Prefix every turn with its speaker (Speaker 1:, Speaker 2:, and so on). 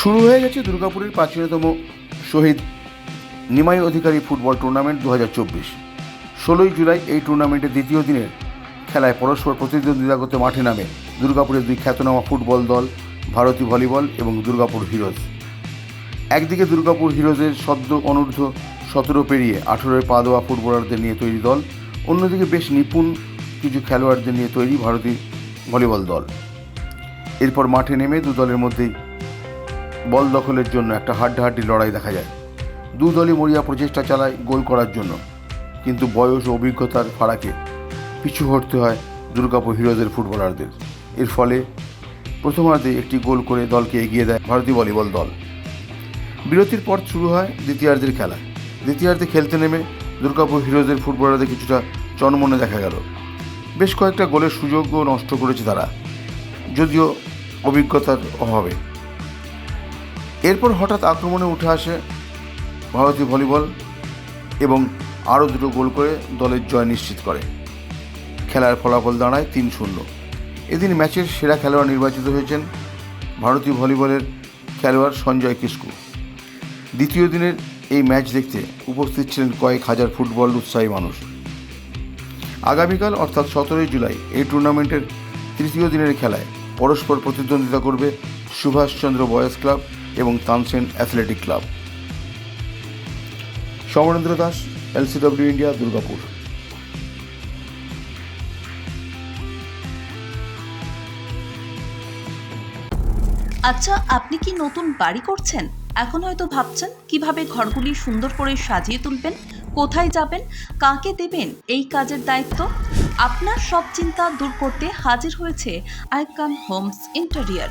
Speaker 1: শুরু হয়ে গেছে দুর্গাপুরের প্রাচীনতম শহীদ নিমাই অধিকারী ফুটবল টুর্নামেন্ট দু হাজার চব্বিশ। ষোলোই জুলাই এই টুর্নামেন্টের দ্বিতীয় দিনের খেলায় পরস্পর প্রতিদ্বন্দ্বিতা করতে মাঠে নামে দুর্গাপুরের দুই খ্যাতনামা ফুটবল দল ভারতী ভলিবল এবং দুর্গাপুর হিরোজ। একদিকে দুর্গাপুর হিরোজের সদ্য অনূর্ধ্ব সতেরো পেরিয়ে আঠেরোয় পা দেওয়া ফুটবলারদের নিয়ে তৈরি দল, অন্যদিকে বেশ নিপুণ কিছু খেলোয়াড়দের নিয়ে তৈরি ভারতী ভলিবল দল। এরপর মাঠে নেমে দু দলের মধ্যেই বল দখলের জন্য একটা হাড্ডাহাড্ডি লড়াই দেখা যায়। দু দলই মরিয়া প্রচেষ্টা চালায় গোল করার জন্য। কিন্তু বয়স ও অভিজ্ঞতার ফারাকে পিছু হটতে হয় দুর্গাপুর হিরোজের ফুটবলারদের। এর ফলে প্রথমার্ধে একটি গোল করে দলকে এগিয়ে দেয় ভারতীয় ভলিবল দল। বিরতির পর শুরু হয় দ্বিতীয়ার্ধের খেলা। দ্বিতীয়ার্ধে খেলতে নেমে দুর্গাপুর হিরোজের ফুটবলারদের কিছুটা চনমনে দেখা গেল। বেশ কয়েকটা গোলের সুযোগও নষ্ট করেছে তারা, যদিও অভিজ্ঞতার অভাবে। এরপর হঠাৎ আক্রমণে উঠে আসে ভারতীয় ভলিবল এবং আরও দুটো গোল করে দলের জয় নিশ্চিত করে। খেলার ফলাফল দাঁড়ায় তিন শূন্য। এদিন ম্যাচের সেরা খেলোয়াড় নির্বাচিত হয়েছেন ভারতীয় ভলিবলের খেলোয়াড় সঞ্জয় কিস্কু দ্বিতীয় দিনের এই ম্যাচ দেখতে উপস্থিত ছিলেন কয়েক হাজার ফুটবল উৎসাহী মানুষ। আগামীকাল অর্থাৎ সতেরোই জুলাই এই টুর্নামেন্টের তৃতীয় দিনের খেলায় পরস্পর প্রতিদ্বন্দ্বিতা করবে সুভাষচন্দ্র বয়েজ ক্লাব এবং Tansen athletic club. Samarendra Das, LCW India, Durgapur.
Speaker 2: আচ্ছা আপনি কি নতুন বাড়ি করছেন? এখন হয়তো ভাবছেন, কীভাবে ঘরগুলি সুন্দর করে সাজিয়ে তুলবেন, কোথায় যাবেন, কাকে দেবেন, এই কাজের দায়িত্ব? আপনার সব চিন্তা দূর করতে হাজির হয়েছে icon homes interior.